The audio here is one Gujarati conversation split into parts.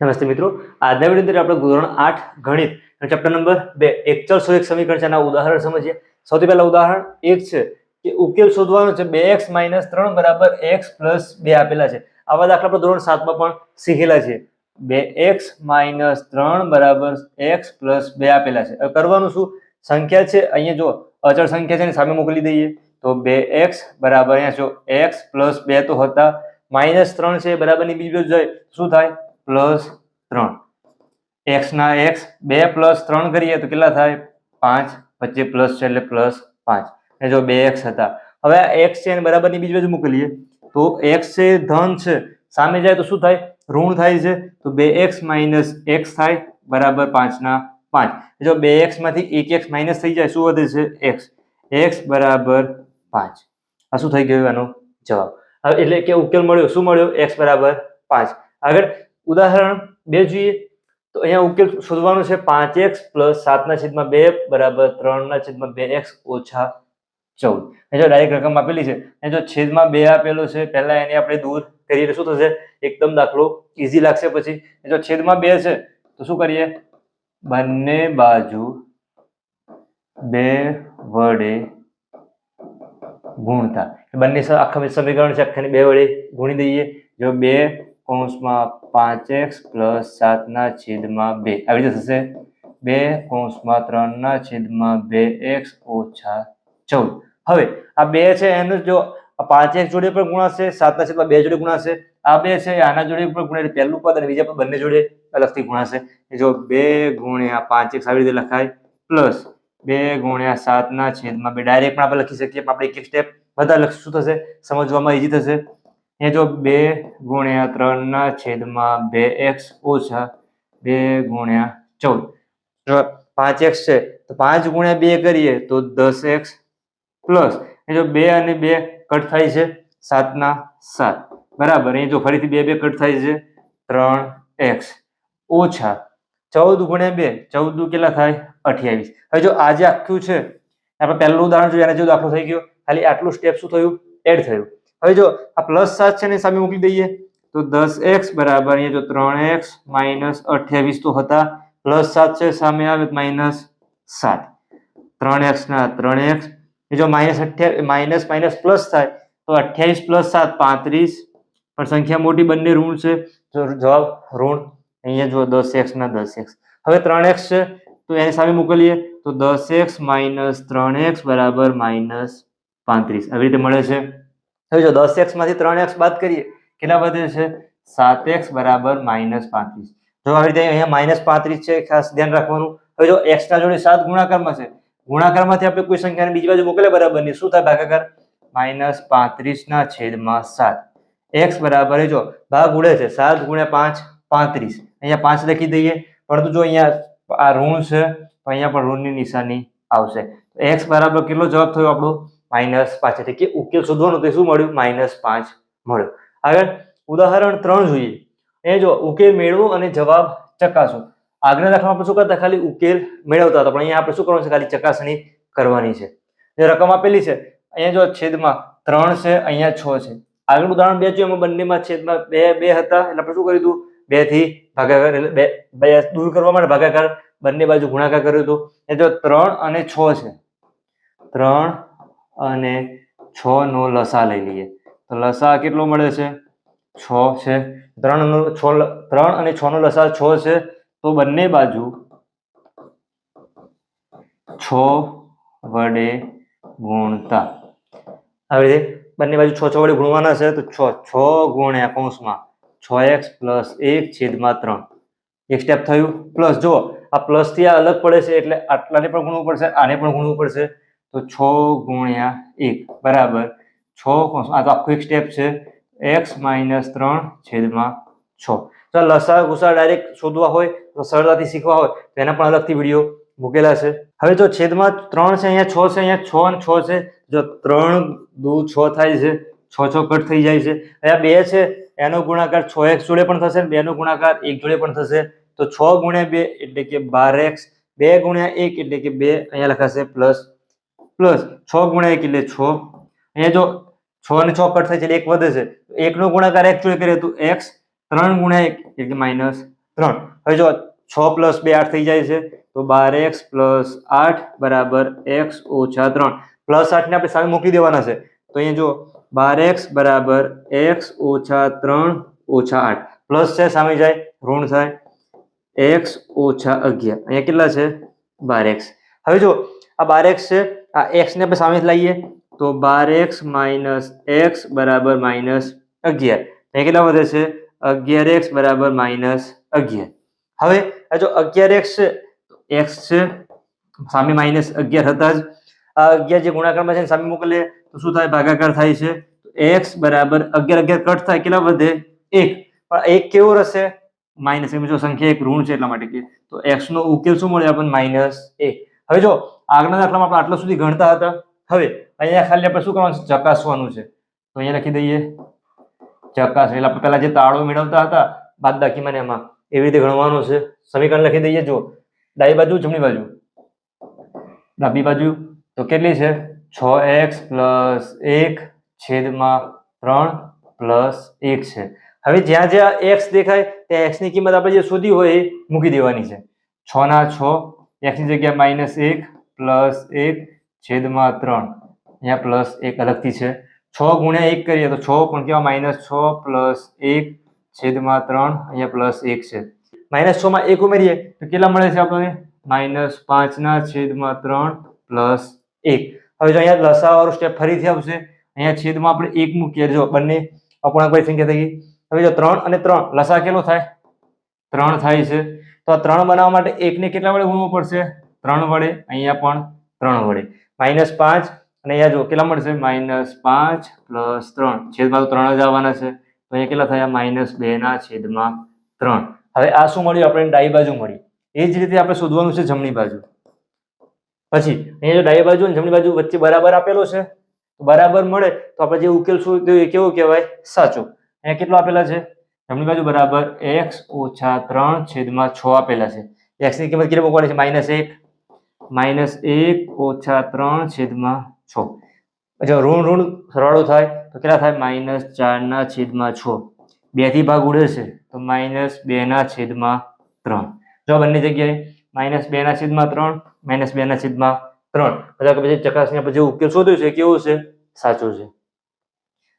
નમસ્તે મિત્રો. આજના વીડિયો અંદર આપણે ધોરણ આઠ ગણિત ચેપ્ટર નંબર બે એક ચલ સો એક સમીકરણ છે. એના ઉદાહરણ સમજીએ. સૌથી પહેલા ઉદાહરણ એક છે કે ઉકેલ શોધવાનો છે બે એક્સ માઇનસ ત્રણ બરાબર એક્સ પ્લસ બે આપેલા છે. આવા દાખલા આપણે ધોરણ સાતમાં પણ શીખેલા છે. બે એક્સ માઇનસ ત્રણ બરાબર એક્સ પ્લસ બે આપેલા છે. કરવાનું શું? સંખ્યા છે. અહીંયા જો અચળ સંખ્યા છે એની સામે મોકલી દઈએ. તો બે એક્સ બરાબર અહીંયા જો એક્સ પ્લસ બે તો હતા. માઇનસ ત્રણ છે બરાબરની બીજી બાજુ જાય. શું થાય? પ્લસ ત્રણ. એક્સના એક્સ બે પ્લસ ત્રણ કરીએ તો કેટલા થાય? પાંચ વચ્ચે પ્લસ છે એટલે પ્લસ પાંચ. અને જો બે એક્સ હતા. હવે આ એક્સ છે એને બરાબરની બીજી બાજુ મોકલીએ તો એક્સ છે, ધન છે. સામે જાય તો શું થાય? ઋણ થાય છે. તો બે એક્સ માઇનસ એક્સ થાય બરાબર પાંચના પાંચ. જો બે એક્સમાંથી એક એક્સ માઇનસ થઈ જાય, શું વધે છે? એક્સ એક્સ બરાબર પાંચ. આ શું થઈ ગયું એનો જવાબ? હવે એટલે કે ઉકેલ મળ્યો. શું મળ્યો? એક્સ બરાબર પાંચ. આગળ ઉદાહરણ બે જોઈએ. તો અહીંયા ઉકેલ શોધવાનો છે પાંચ એક્સ પ્લસ સાતના છેદમાં બે બરાબર ત્રણના છેદમાં બે એક્સ ઓછા ચૌદ. જો ડાયરેક્ટ રકમ આપેલી છે અને જો છેદમાં બે આપેલો છે, પહેલા એને આપણે દૂર કરીએ શું થશે? એકદમ દાખલો ઇઝી લાગશે પછી. જો છેદમાં બે છે, તો શું કરીએ? બંને બાજુ બે વડે ગુણતા. બંને આખા સમીકરણ છે, આખાને બે વડે ગુણી દઈએ. જો બે કૌંસમાં પાંચ એક્સ પ્લસ સાતના છેદમાં બે. આવી રીતે થશે. બે કૌંસમાં ત્રણના છેદમાં બે એક્સ ઓછા ચૌદ. હવે, આ બે છે એનું જો આ પાંચ એક્સ જોડે પણ ગુણાશે, સાતના છેદમાં બે જોડે ગુણાશે. આ બે છે એ આના જોડે પણ ગુણે એટલે પહેલું પદ અને બીજા પદ બંને જોડે અલગથી ગુણાશે. એ જો બે ગુણ્યા પાંચ એક્સ આવી રીતે લખાય. પ્લસ બે ગુણ્યા સાતના છેદમાં બે. ડાયરેક્ટ પણ આપણે લખી શકીએ, પણ આપણે એક એક સ્ટેપ વધારે લખશું શું થશે? સમજવામાં ઈઝી થશે. એ જો બે ગુણ્યા ત્રણના છેદમાં બે એક્સ ઓછા બે ગુણ્યા ચૌદ. જો પાંચ એક્સ છે, તો પાંચ ગુણ્યા બે કરીએ તો દસ એક્સ પ્લસ. એ જો બે અને બે કટ થાય છે, સાતના સાત. બરાબર. એ જો ફરીથી બે બે કટ થાય છે, ત્રણ એક્સ ઓછા ચૌદ ગુણ્યા બે. ચૌદ કેટલા થાય? અઠ્યાવીસ. હવે જો આજે આખું છે, આપણે પહેલું ઉદાહરણ જોઈએ જો દાખલો થઈ ગયો. ખાલી આટલું સ્ટેપ શું થયું? એડ થયું. હવે જો આ પ્લસ સાત છે ને સામે મોકલી દઈએ, તો દસ એક્સ બરાબર અહીંયા જો ત્રણ એક્સ માઇનસ અઠ્યાવીસ તો હતા પ્લસ સાત છે સામે આવે માઇનસ સાત. ત્રણ એક્સ ના ત્રણ એક્સ જો માઇનસ અઠ્યા માઇનસ માઇનસ પ્લસ થાય, તો અઠ્યાવીસ પ્લસ સાત પાંત્રીસ, પણ સંખ્યા મોટી બંને ઋણ છે જવાબ ઋણ અહીંયા જો દસ એક્સ ના દસ એક્સ. હવે ત્રણ એક્સ છે, તો એની સામે મોકલીએ, તો દસ એક્સ માઇનસ ત્રણ એક્સ બરાબર માઇનસ પાંત્રીસ. આવી રીતે મળે છે. હવે જો દસ એક્સમાંથી ત્રણ એક્સ બાદ કરીએ, કેટલા વધે છે? સાત એક્સ બરાબર માઇનસ પાંત્રીસ. જો આવી રીતે અહીંયા માઇનસ પાંત્રીસ છે, ખાસ ધ્યાન રાખવાનું. હવે જો એક્સ ના જોડે સાત ગુણાકારમાં છે, ગુણાકારમાંથી આપણે કોઈ સંખ્યાને બીજી બાજુ મોકલે બરાબર નહીં. શું થાય ભાગાકાર? માઇનસ પાંત્રીસ ના છેદમાં સાત. એક્સ બરાબર, જો ભાગ ઉડે છે, સાત ગુણ્યા પાંચ, પાંત્રીસ. અહીંયા પાંચ લખી દઈએ. પરંતુ જો અહીંયા આ ઋણ છે, તો અહીંયા પણ ઋણની નિશાની આવશે. એક્સ બરાબર કેટલો જવાબ થયો આપણો? માઇનસ પાંચ. એટલે કે ઉકેલ શોધવાનો તો શું મળ્યું? માઇનસ પાંચ મળ્યો. આગળ ઉદાહરણ ત્રણ જોઈએ. એ જો ઉકેલ મેળવો અને જવાબ ચકાસો. આગળના દાખલામાં આપણે શું કરતા? ખાલી ઉકેલ મેળવતા હતા. પણ અહીંયા આપણે શું કરવાનું છે? ખાલી ચકાસણી કરવાની છે. જે રકમ આપેલી છે, અહીંયા જો છેદમાં ત્રણ છે, અહીંયા છ છે. આગળ ઉદાહરણ બે જોયું એમાં બંનેમાં છેદમાં બે બે હતા. એટલે આપણે શું કર્યું હતું? બેથી ભાગાકાર એટલે બે બે દૂર કરવા માટે ભાગાકાર બંને બાજુ ગુણાકાર કર્યું હતું. એ જો ત્રણ અને છ છે. ત્રણ અને છ નો લસા લઈ લઈએ. તો લસા કેટલો મળે છે? છ છે. ત્રણ નો છ ત્રણ અને છ નો લસા છ છે. તો બંને બાજુ છ વડે ગુણતા. આવી રીતે બંને બાજુ છ છ વડે ગુણવાના છે, તો છ છ ગુણ્યા કૌંસમાં છ એક્સ પ્લસ એક છેદમાં ત્રણ. એક સ્ટેપ થયું. પ્લસ જો આ પ્લસથી આ અલગ પડે છે એટલે આટલાને પણ ગુણવું પડશે, આને પણ ગુણવું પડશે. તો છ ગુણ્યા એક, બરાબર? છ આ તો આખું એક સ્ટેપ છે. એક્સ માઇનસ ત્રણ છેદમાં છ. જો લસા ગુસા ડાયરેક્ટ શોધવા હોય, તો સરળતાથી શીખવા હોય, તો એના પણ અલગથી વીડિયો મૂકેલા છે. હવે જો છેદમાં ત્રણ છે, અહીંયા છ છે, અહીંયા છ અને છ છે, જો ત્રણ દુ છ થાય છે, છ છ કટ થઈ જાય છે. અહીંયા બે છે, એનો ગુણાકાર છ એક્સ જોડે પણ થશે બે બેનો ગુણાકાર એક જોડે પણ થશે. તો છ ગુણ્યા બે એટલે કે બાર એક્સ બે ગુણ્યા એક એટલે કે બે અહીંયા લખાશે પ્લસ પ્લસ છ ગુણ્યા એક એટલે છ અહીંયા જો છ અને છ કટ થાય છે એટલે એક વધે છે એકનો ગુણાકાર એક જોડે કરીએ તો એક્સ ત્રણ ગુણ્યા એક એટલે માઇનસ ત્રણ હવે જો છ પ્લસ બે આઠ થઈ જાય છે તો બાર એક્સ પ્લસ આઠ બરાબર એક્સ ઓછા ત્રણ પ્લસ આઠને આપણે સામે મોકલી દેવાના છે તો અહીંયા જો બાર એક્સ બરાબર એક્સ ઓછા ત્રણ ઓછા આઠ પ્લસ છે સામે જાય ઋણ થાય એક્સ ઓછા અગિયાર અહીંયા કેટલા છે બાર એક્સ હવે જો આ બાર એક્સ છે આ એક્સને આપણે સામે લાવીએ, તો બાર એક્સ માઇનસ એક્સ બરાબર માઇનસ અગિયાર. અહીંયા કેટલા વધે છે? અગિયાર એક્સ બરાબર માઇનસ અગિયાર. હવે આ જો અગિયાર એક્સ છે એક્સ છે, સામે માઇનસ અગિયાર હતા જ. આ અગિયાર જે ગુણાકારમાં છે સામે મોકલીએ, તો શું થાય? ભાગાકાર થાય છે. એક્સ બરાબર અગિયાર અગિયાર કટ થાય, કેટલા વધે? એક. પણ એક કેવો રહેશે? માઇનસ એમ જો સંખ્યા એક ઋણ છે એટલા માટે કે, તો એક્સ નો ઉકેલ શું મળે આપણને? માઇનસ એક. હવે જો આગળના દાખલામાં આપણે આટલા સુધી ગણતા હતા. હવે અહીંયા ખાલી આપણે શું કરવાનું છે? ચકાસવાનું છે. તો અહીંયા લખી દઈએ. ચકાસ. એટલે આપણે પહેલા જે તાળો મેળવતા હતા, બાદ બાકીમાં ને એમાં એવી રીતે ગણવાનું છે. સમીકરણ લખી દઈએ. જો ડાબી બાજુ, જમણી બાજુ? ડાબી બાજુ. તો કેટલી છે? છ એક્સ પ્લસ એક છેદમાં ત્રણ પ્લસ એક છે. હવે જ્યાં જ્યાં એક્સ દેખાય, ત્યાં એક્સની કિંમત આપણે જે શોધી હોય એ મૂકી દેવાની છે. છ ના છ, એક્સની જગ્યાએ માઇનસ એક પ્લસ એક છેદમાં ત્રણ. અહીંયા પ્લસ એક અલગથી છે. છ ગુણ્યા એક કરીએ તો છ પણ કેવા માઇનસ છ પ્લસ એક છેદમાં ત્રણ અહીંયા પ્લસ એક છે. માઇનસ છ માં એક ઉમેરીએ તો કેટલા મળે છે આપણને? માઇનસ પાંચના છેદમાં ત્રણ પ્લસ એક. હવે જો અહીંયા લસા વાળું સ્ટેપ ફરીથી આવશે અહીંયા છેદમાં આપણે એક મૂકીએ. જો બંને અપૂર્ણાંક સંખ્યા થઈ ગઈ હવે જો ત્રણ અને ત્રણ લસા કેટલો થાય? ત્રણ થાય છે. તો આ ત્રણ બનાવવા માટે એકને કેટલા વડે ગુણવું પડશે? ત્રણ વડે, અહીંયા પણ ત્રણ વડે. માઇનસ પાંચ, અને અહીંયા જો કેટલા મળશે? માઇનસ પાંચ પ્લસ ત્રણ. છેદમાં તો ત્રણ જ આવવાના છે. તો અહીંયા કેટલા થયા? માઇનસ બે ના છેદમાં ત્રણ. હવે આ શું મળ્યું? આપણે ડાબી બાજુ મળી એ જ રીતે આપણે શોધવાનું છે જમણી બાજુ. પછી, અહીંયા જો ડાબી બાજુ અને જમણી બાજુ વચ્ચે બરાબર આપેલો છે બરાબર મળે તો આપણે જે ઉકેલ શું એ કેવું કહેવાય? સાચો. અહીંયા કેટલો આપેલા છે? જમણી બાજુ બરાબર એક્સ ઓછા ત્રણ છેદમાં છ આપેલા છે. એક્સની કિંમત કેટલી મૂકવાની છે? માઇનસ એક. માઇનસ એક ઓછા ત્રણ છેદમાં છ. જો ઋણ ઋણ સરવાળો થાય તો કેટલા થાય? માઇનસ ચારના છેદમાં છ. બેથી ભાગ ઉડે છે તો માઇનસ બેના છેદમાં ત્રણ. જો બંને જગ્યાએ માઇનસ બેના છેદમાં ત્રણ માઇનસ બેના છેદમાં ત્રણ. બધા પછી ચકાસણી આપણે જે ઉકેલ શોધ્યો છે? કેવો છે? સાચો છે.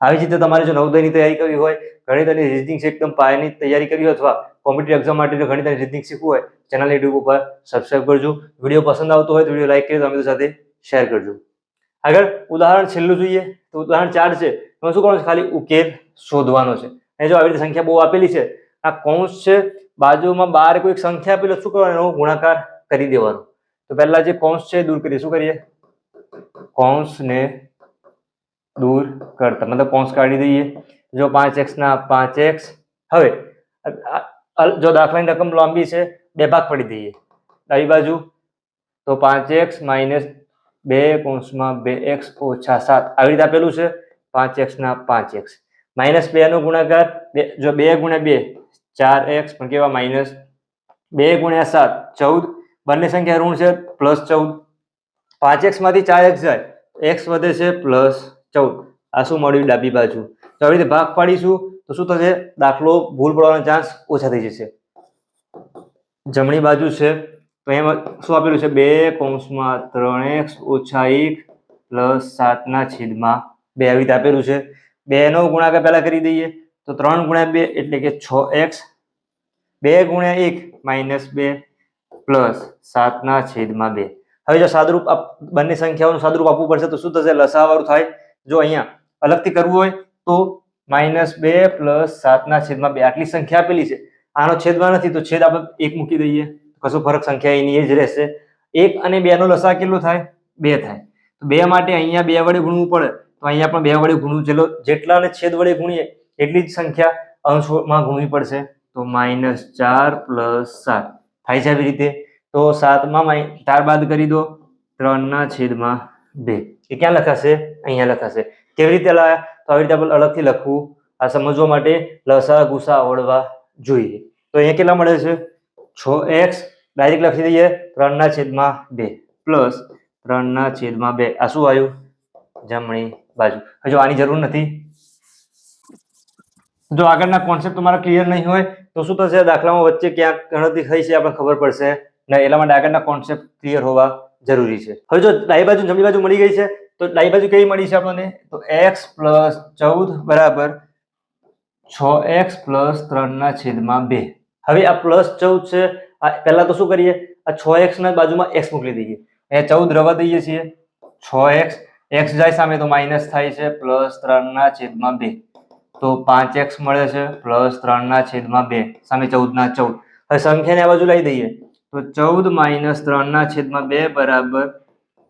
આવી રીતે તમારે જો નવોદયની તૈયારી કરવી હોય, ગણિત અને રીઝનિંગ એકદમ પાયાની તૈયારી કરવી અથવા કોમ્પિટિવ એક્ઝામ માટે ગણિત અને રીઝનિંગ શીખવું હોય ચેનલ યુટ્યુબ ઉપર સબસ્ક્રાઇબ કરજો. વીડિયો પસંદ આવતો હોય તો વીડિયો લાઈક કરી તમારી સાથે શેર કરજો. આગળ ઉદાહરણ છેલ્લું જોઈએ. તો ઉદાહરણ ચાર છે. એમાં શું કરવાનું ખાલી ઉકેલ શોધવાનો છે. અને જો આવી રીતે સંખ્યા બહુ આપેલી છે, આ કૌંસ છે, બાજુમાં બાર કોઈ સંખ્યા આપેલી શું કરવાનું? એનો ગુણાકાર કરી દેવાનો. તો પહેલા જે કૌંસ છે દૂર કરીએ. શું કરીએ? કૌંસને દૂર કરતા મતલબ કૌંસ કાઢી દઈએ. જો પાંચ એક્સના પાંચ એક્સ, હવે જો દાખલાની રકમ લાંબી છે, બે ભાગ પડી દઈએ. ડાબી બાજુ, તો પાંચ એક્સ માઇનસ બે કૌંસમાં બે એક્સ ઓછા સાત. આવી રીતે આપેલું છે, પાંચ એક્સના પાંચ એક્સ. માઇનસ બેનો ગુણાકાર, બે, જો બે ગુણ્યા બે, ચાર એક્સ, પણ કેવા, માઇનસ બે ગુણ્યા સાત, ચૌદ. બંને સંખ્યા ઋણ છે, પ્લસ ચૌદ. પાંચ એક્સમાંથી ચાર એક્સ જાય, એક્સ વધે છે, પ્લસ ચૌદ. આ શું મળ્યું? ડાબી બાજુ. તો આવી રીતે ભાગ પાડીશું, તો શું થશે? દાખલો ભૂલ પડવાનો ચાન્સ ઓછા થઈ જશે. જમણી બાજુ છે, તો એમાં શું આપેલું છે? બે કૌંસમાં ત્રણ એક્સ ઓછા એક પ્લસ સાતના છેદમાં બે. આવી રીતે આપેલું છે. બે નો ગુણાકાર પહેલાં કરી દઈએ, તો ત્રણ ગુણ્યા બે એટલે કે છ એક્સ. બે ગુણ્યા એક માઇનસ બે પ્લસ સાતના છેદમાં બે. હવે જો સાદરૂપ બંને સંખ્યાઓનું સાદરૂપ આપવું પડશે, તો શું થશે? લસાવાળું થાય. જો અહીંયા અલગથી કરવું હોય તો માઇનસ બે પ્લસ સાતના છેદમાં બે. આટલી સંખ્યા આપેલી છે. આનો છેદમાં નથી તો છેદ આપણે એક મૂકી દઈએ. કશું ફરક સંખ્યા એની એ જ રહેશે. એક અને બે નો લસા કેટલો થાય? બે થાય. તો બે માટે અહીંયા બે વડે ગુણવું પડે. તો અહીંયા પણ બે વડે ગુણવું જેટલો જેટલા અને છેદ વડે ગુણીએ એટલી જ સંખ્યા અંશમાં ગુણવી પડશે. તો માઇનસ ચાર પ્લસ સાત. થાય છે આવી રીતે. તો સાતમાં માઇ- ચાર બાદ કરી દો. ત્રણના છેદમાં બે. એ ક્યાં લખાશે? અહીંયા લખાશે. કેવી રીતે લાયા તો આવી રીતે આપણે અલગથી લખવું. આ સમજવા માટે લસા ગુસા આવડવા જોઈએ. તો અહીંયા કેટલા મળે છે? છ એક્સ ડાયરેક્ટ લખી દઈએ ત્રણના છેદમાં બે. પ્લસ ત્રણના છેદમાં બે. આ શું આવ્યું? જમણી બાજુ. હજુ આની જરૂર નથી. જો આગળના કોન્સેપ્ટ તમારા ક્લિયર નહીં હોય, તો શું થશે? દાખલામાં વચ્ચે ક્યાંક ગણતરી થઈ છે આપણે ખબર પડશે. ને એટલા માટે આગળના કોન્સેપ્ટ ક્લિયર હોવા જરૂરી છે. હવે જો ડાબી બાજુ જમણી બાજુ મળી ગઈ છે, તો ડાબી બાજુ કઈ મળી છે આપણને? તો એક્સ પ્લસ ચૌદ બરાબર છ એક્સ પ્લસ ત્રણના છેદમાં બે. હવે આ પ્લસ ચૌદ છે, આ પહેલાં તો શું કરીએ? આ છ એક્સના બાજુમાં એક્સ મોકલી દઈએ. એ ચૌદ રવા દઈએ છીએ. છ એક્સ એક્સ જાય સામે તો માઇનસ થાય છે, પ્લસ ત્રણના છેદમાં બે. તો પાંચ એક્સ મળે છે, પ્લસ ત્રણના છેદમાં બે. સામે ચૌદના ચૌદ. હવે સંખ્યાને આ બાજુ લઈ દઈએ. તો ચૌદ માઇનસ ત્રણના છેદમાં બે બરાબર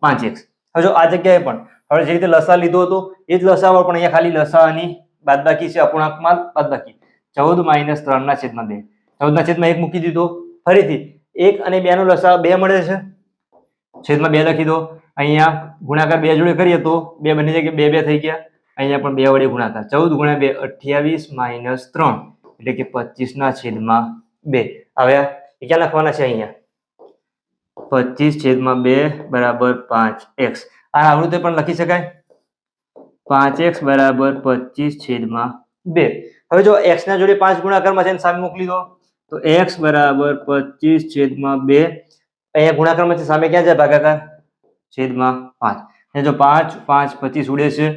પાંચ એક્સ. હવે આ જગ્યાએ પણ હવે જે રીતે લસા લીધો હતો, એ જ લસાવા પણ અહીંયા ખાલી લસાની બાદબાકી છે, અપૂર્ણાંકમાં બાદબાકી. ચૌદ માઇનસ ત્રણના છેદમાં બે. ચૌદના છેદમાં એક મૂકી દીધો. ફરીથી એક અને બે નો લસા બે મળે છે. છેદમાં બે લખી દો. અહીંયા ગુણાકાર બે જોડે કરીએ તો બે બની જગ્યાએ બે બે થઈ ગયા. અહીંયા પણ બે વડે ગુણાકાર. ચૌદ ગુણ્યા બે, અઠ્યાવીસ માઇનસ ત્રણ. એટલે કે પચીસ ના છેદમાં બે. હવે એ ક્યાં લખવાના છે અહીંયા? પચીસ છેદમાં બે બરાબર પાંચ એક્સ. આ આવૃત્તિ પણ લખી શકાય? પાંચ એક્સ બરાબર પચીસ છેદમાં બે. હવે જો એક્સ ના જોડે પાંચ ગુણાકારમાં છે સામે મોકલી દો. તો એક્સ બરાબર પચીસ છેદમાં બે. અહીંયા ગુણાકારમાં છે, સામે ક્યાં જાય? ભાગાકાર છેદમાં પાંચ. જો પાંચ પાંચ, પચીસ ઉડે છે,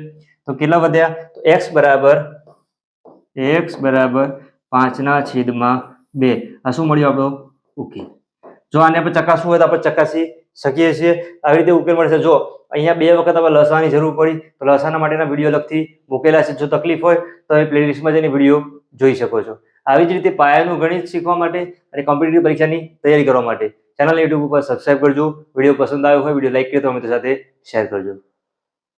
તો કેટલા વધ્યા? તો એક્સ બરાબર એક્સ બરાબર પાંચના છેદમાં બે. આ શું મળ્યું આપણો? ઉકેલ જો આને આપણે ચકાસવું હોય તો આપણે ચકાસી શકીએ છીએ. આવી રીતે ઉકેલ મળશે. જો અહીંયા બે વખત આપણે લસવાની જરૂર પડી, તો લસાના માટેના વીડિયો અલગથી મૂકેલા છે. જો તકલીફ હોય, તો એ પ્લેલિસ્ટમાં જઈને વીડિયો જોઈ શકો છો. આવી જ રીતે પાયાનું ગણિત શીખવા માટે અને કોમ્પિટેટિવ પરીક્ષાની તૈયારી કરવા માટે. ચેનલ યુટ્યુબ ઉપર સબસ્ક્રાઈબ કરજો. વીડિયો પસંદ આવ્યો હોય, વીડિયો લાઈક કર્યો તો મિત્રો સાથે શેર કરજો.